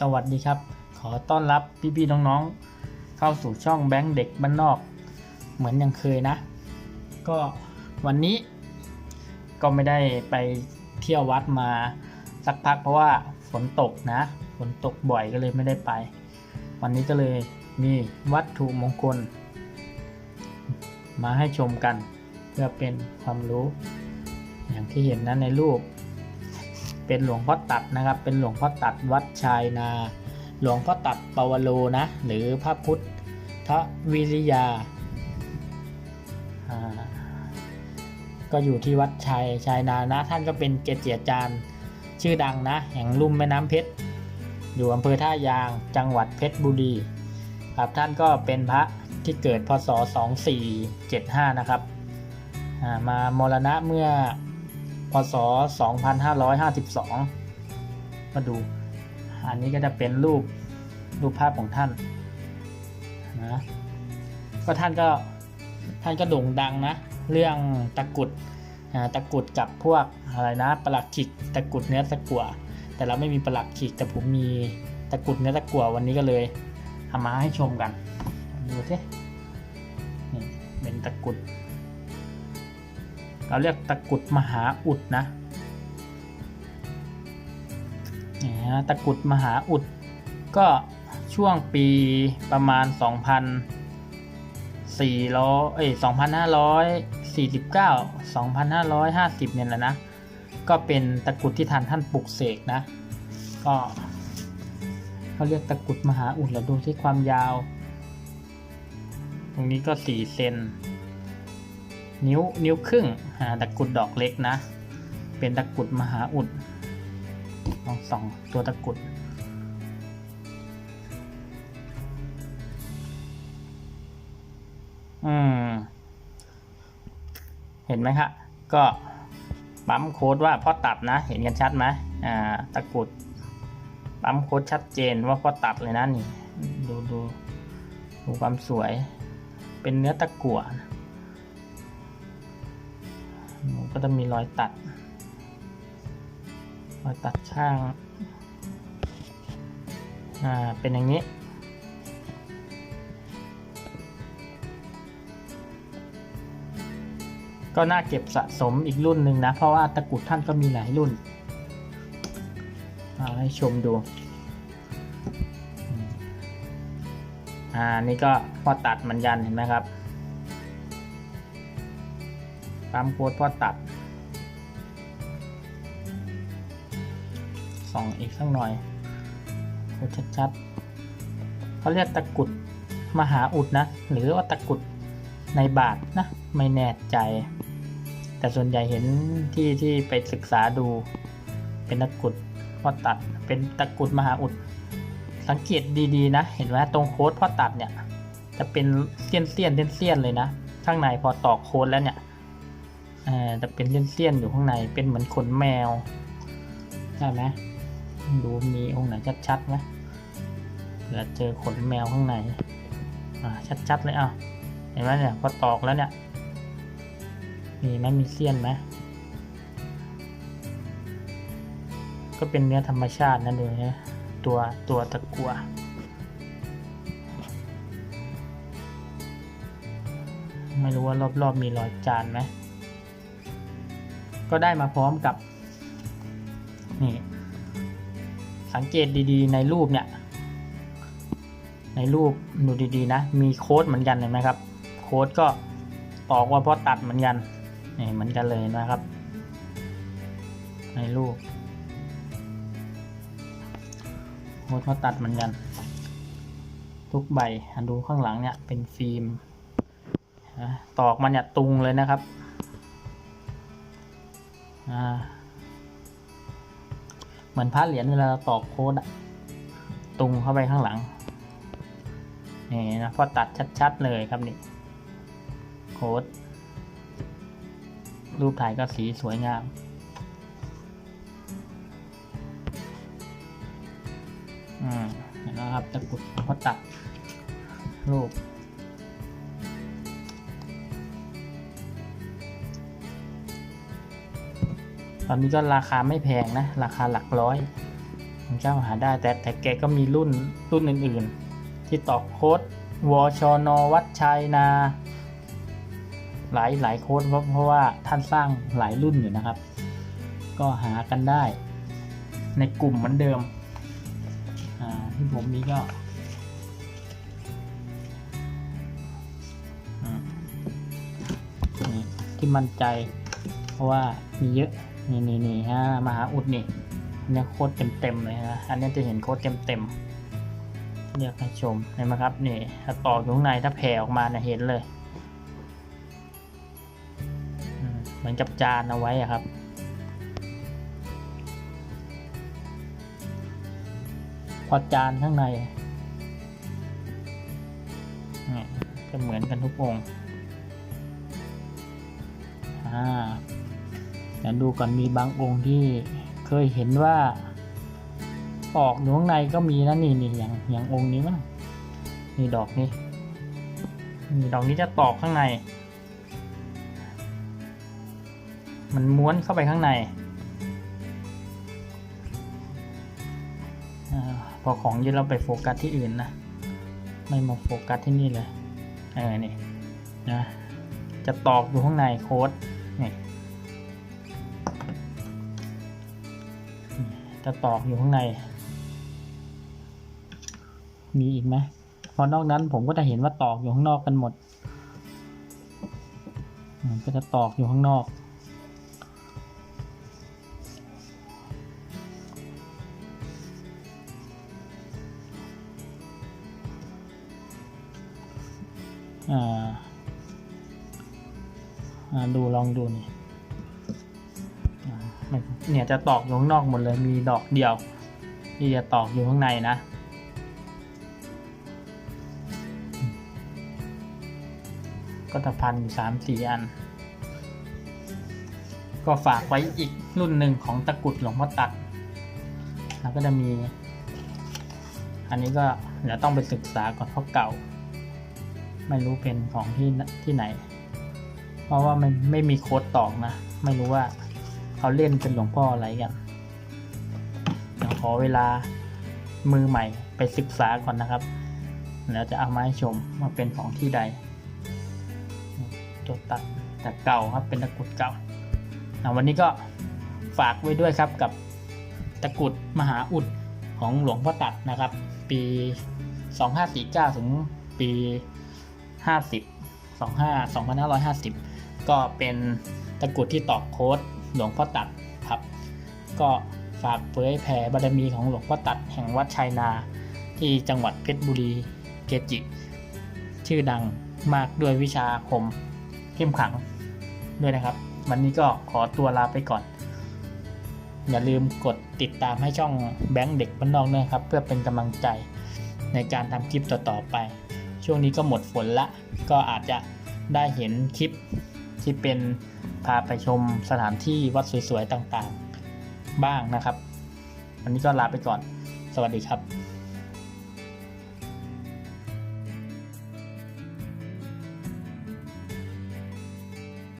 สวัสดีครับ ขอต้อนรับพี่ๆน้องๆ เข้าสู่ช่องแบงค์เด็กบ้านนอก เหมือนยังเคยนะ ก็วันนี้ก็ไม่ได้ไปเที่ยววัดมาสักพักเพราะว่าฝนตกนะ ฝนตกบ่อยก็เลยไม่ได้ไป วันนี้ก็เลยมีวัตถุมงคล มาให้ชมกัน เพื่อเป็นความรู้ อย่างที่เห็นนะในรูป เป็นหลวงพ่อตัดนะครับ เป็นหลวงพ่อตัดวัดชายนา หลวงพ่อตัดปวโลนะ หรือพระพุทธวิริยา ก็อยู่ที่วัดชายชายนานะ ท่านก็เป็นเกจิอาจารย์ชื่อดังนะ แห่งลุ่มแม่น้ำเพชร อยู่อำเภอท่ายาง จังหวัดเพชรบุรีครับท่านก็เป็นพระที่เกิดพศ 2475 นะครับ มามรณะเมื่อ พศ 2552 มาดู อันนี้ก็จะเป็นรูปรูปภาพของท่านนะก็ท่านก็ท่านก็โด่งดังนะ เรื่องตะกุดตะกุดกับพวกอะไรนะปลักขิกตะกุดเนื้อตะกั่วแต่เราไม่มีปลักขิกแต่ผมมีตะกุดเนื้อตะกั่ววันนี้ก็เลยเอามาให้ชมกัน ดูสินี่เป็นตะกุด เราเรียกตะกุดมหาอุดนะตะกุดมหาอุด ก็ช่วงปีประมาณ 2,400เอ้ย2,549 2,550 เนี่ยแหละนะ ก็เป็นตะกุดที่ทันท่านปลุกเสกนะ ก็เขาเรียกตะกุดมหาอุดเราดูที่ความยาว ตรงนี้ก็ 4 เซน นิ้วนิ้วครึ่งอ่าตะกุดดอกเล็กนะ เป็นตะกุดมหาอุดลองส่องตัวตะกุด อืม เห็นไหมครับก็ปั๊มโค้ดว่าพ่อตัดนะ เห็นกันชัดไหมอ่า ตะกุดปั๊มโค้ดชัดเจนว่าพ่อตัดเลยนะนี่ ดูดูดูความสวย เป็นเนื้อตะกั่วนะ มันก็จะมีรอยตัด รอยตัดข้าง อ่า เป็นอย่างนี้ ก็น่าเก็บสะสมอีกรุ่นหนึ่งนะ เพราะว่าตะกุดท่านก็มีหลายรุ่นเอาให้ชมดู อ่า นี่ก็พอตัดเหมือนกันเห็นไหมครับ ตามโค้ดพอตัด ส่องอีกสักหน่อยโค้ดชัดๆเขาเรียกตะกุดมหาอุดนะ หรือว่าตะกุดในบาทนะ ไม่แน่ใจ แต่ส่วนใหญ่เห็นที่ที่ไปศึกษาดูเป็นตะกุดพอตัดเป็นตะกุดมหาอุด สังเกตดีๆนะ เห็นไหมตรงโค้ดพอตัดเนี่ยจะเป็นเสี้ยนเสี้ยนเส้นเสี้ยนๆเลยนะ ข้างในพอตอกโค้ดแล้วเนี่ย อ่าจะเป็นเลี่ยนๆอยู่ข้างในเป็นเหมือนขนแมวใช่ไหมดูมีองค์ไหนชัดๆไหมเผื่อเจอขนแมวข้างในชัดๆเลยอะเห็นไหมเนี่ยพอตอกแล้วเนี่ยมีไหมมีเสี้ยนไหมก็เป็นเนื้อธรรมชาตินะดูนะตัวตัวตะกัวไม่รู้ว่ารอบๆมีรอยจานไหม ก็ได้มาพร้อมกับนี่สังเกตดีๆ ในรูปเนี่ยในรูปดูดีๆนะ มีโค้ดเหมือนกันเห็นไหมครับ โค้ดก็ตอกว่าเพราะตัดเหมือนกันนี่เหมือนกันเลยนะครับ ในรูปโค้ดเพราตัดเหมือนกัน ทุกใบดูข้างหลังเนี่ยเป็นฟิล์มตอกมันเนี่ยตุงเลยนะครับ เหมือนพระเหรียญเวลาตอกโค้ดตุงเข้าไปข้างหลัง นี่นะพอตัดชัดๆเลยครับนี่โค้ดรูปถ่ายก็สีสวยงามอืมเห็นแล้วครับตะกุดพอตัดรูป ตอนนี้ก็ราคาไม่แพงนะ ราคาหลักร้อยของเจ้าหาได้ แต่แต่แกก็มีรุ่นรุ่นอื่นๆ ที่ตอกโค้ดวชน วัดชัยนา หลายหลายโค้ดเพราะเพราะว่าท่านสร้างหลายรุ่นอยู่นะครับ ก็หากันได้ ในกลุ่มเหมือนเดิมที่ผมมีก็ที่มั่นใจ เพราะว่ามีเยอะ นี่นี่นี่ฮะมหาอุดนี่อันเนี่ยโค้ดเต็มเต็มเลยนะอันนี้จะเห็นโค้ดเต็มเต็มเรียกให้ชมเห็นไหมครับนี่ถ้าต่ออยู่ข้างในถ้าแผ่ออกมาเนี่ยเห็นเลยเหมือนกับจานเอาไว้อะครับพอจานข้างในนี่จะเหมือนกันทุกองค์อ่า ดี๋ยวดูก่อนมีบางองค์ที่เคยเห็นว่าออกอยู่ข้างในก็มีนะนี่นี่อย่างอย่างองค์นี้มั้งนี่ดอกนี้นี่ดอกนี้จะตอกข้างใน มันม้วนเข้าไปข้างในอพอของเยอะเราไปโฟกัสที่อื่นนะ ไม่มาโฟกัสที่นี่เลยเออนี่นะจะตอกอยู่ข้างในโค้ด จะตอกอยู่ข้างใน มีอีกไหมพอนอกนั้นผมก็จะเห็นว่าตอกอยู่ข้างนอกกันหมดมก็จะตอกอยู่ข้างนอกอ่าอ่าดูลองดูนี่ เนี่ยจะตอกอยู่ข้างนอกหมดเลยมีดอกเดียวที่จะตอกอยู่ข้างในนะก็จะพันอยู่สามสี่อัน ก็ฝากไว้อีกรุ่นหนึ่งของตะกรุดหลวงพ่อตัดแล้วก็จะมี อันนี้ก็เดี๋ยวต้องไปศึกษาก่อนเพราะเก่า ไม่รู้เป็นของที่ที่ไหน เพราะว่ามันไม่มีโค้ดตอกนะ ไม่รู้ว่า เขาเล่นเป็นหลวงพ่ออะไรกันเดี๋ยวขอเวลามือใหม่ไปศึกษาก่อนนะครับ แล้วจะเอามาให้ชมว่าเป็นของที่ใด ตัวตัดแต่เก่าครับเป็นตะกรุดเก่าวันนี้ก็ฝากไว้ด้วยครับกับตะกรุดมหาอุดของหลวงพ่อตัดนะครับ ปี 2549 ถึงปี 50 25 2550 ก็เป็นตะกรุดที่ตอกโค้ด หลวงพ่อตัดครับ ก็ฝากเผยแผ่บารมีของหลวงพ่อตัดแห่งวัดชัยนา ที่จังหวัดเพชรบุรีเกจิ ชื่อดังมากด้วยวิชาคมเข้มขังด้วยนะครับ วันนี้ก็ขอตัวลาไปก่อน อย่าลืมกดติดตามให้ช่องแบงค์เด็กบ้านนอกด้วยครับ เพื่อเป็นกำลังใจในการทำคลิปต่อๆไป ช่วงนี้ก็หมดฝนละ ก็อาจจะได้เห็นคลิปที่เป็น พาไปชมสถานที่วัดสวยๆต่างๆ บ้างนะครับ วันนี้ก็ลาไปก่อน สวัสดีครับ